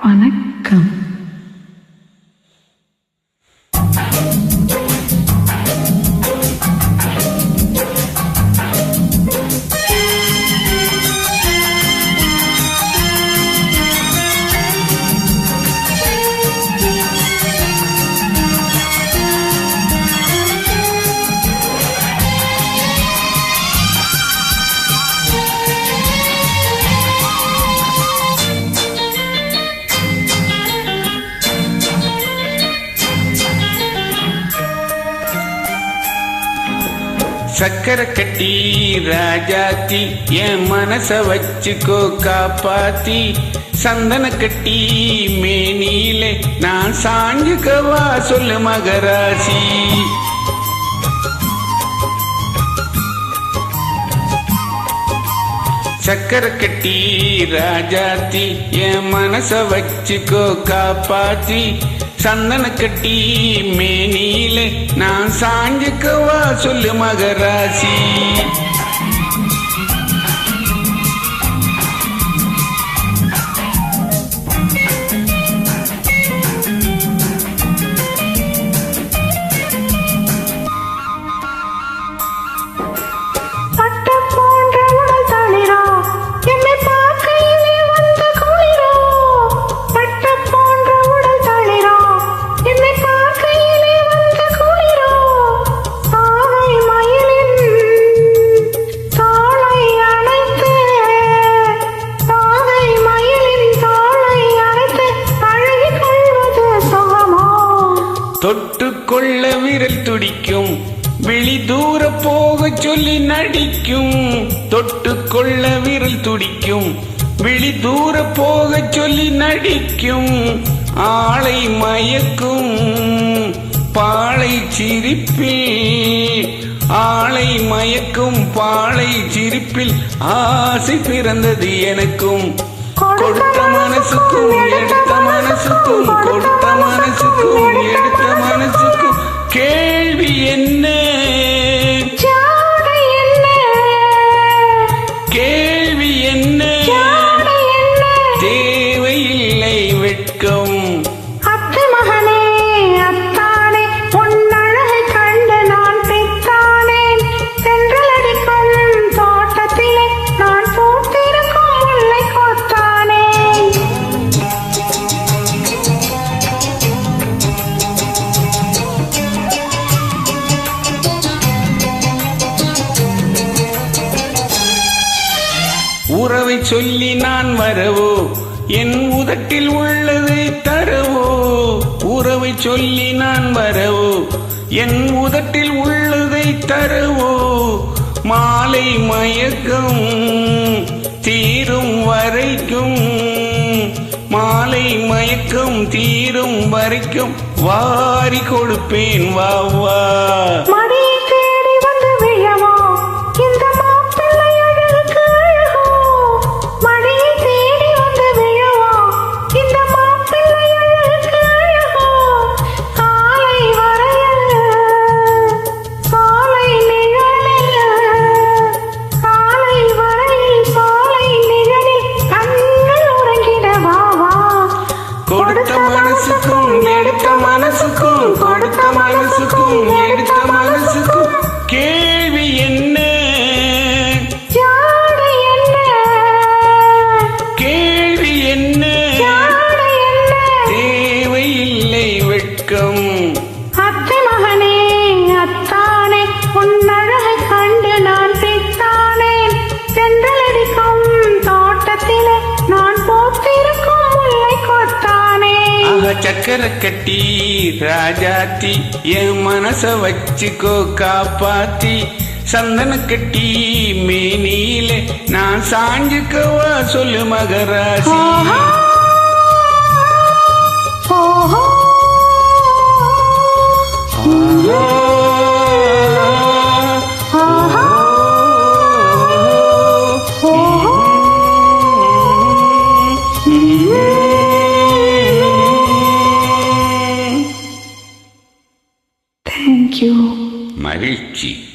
வணக்கம் சக்கர கட்டி ராஜாத்தி என் மனச வச்சுக்கோ காப்பாத்தி. சந்தன கட்டி மேனியிலே நான் சாஞ்சுக்கவா சொல்லு மகராசி. சக்கர கட்டி ராஜாத்தி என் மனச வச்சுக்கோ காப்பாத்தி. சந்தன கட்டி மேனியிலே. நான் சாஞ்சுக்கவா சொல்லு மகராசி. தொட்டுக்கொள்ள விரல் துடிக்கும். வெளி தூர போக சொல்லி நடிக்கும். தொட்டுக்கொள்ள விரல் துடிக்கும். வெளி தூர போக சொல்லி நடிக்கும். ஆளை மயக்கும். பாளை சிரிப்பில் ஆளை மயக்கும். பாளை சிரிப்பில் ஆசை பிறந்தது எனக்கும். கொடுத்த மனசுக்கும் எடுத்த மனசுக்கும் கொடுத்த உறவை சொல்லி நான் வரவோ? என் உதட்டில் உள்ளதை தரவோ? உறவை சொல்லி நான் வரவோ? என் உதட்டில் உள்ளதை தரவோ? மாலை மயக்கம் தீரும் வரைக்கும் மாலை மயக்கம் தீரும் வரைக்கும் வாரி கொடுப்பேன் வா வா. சக்கரை கட்டி ராஜாத்தி என் மனச வச்சுக்கோ காப்பாத்தி. சந்தன கட்டி மேனியிலே நான் சாஞ்சுக்கவா சொல்லு மகராசி. ma ricchi.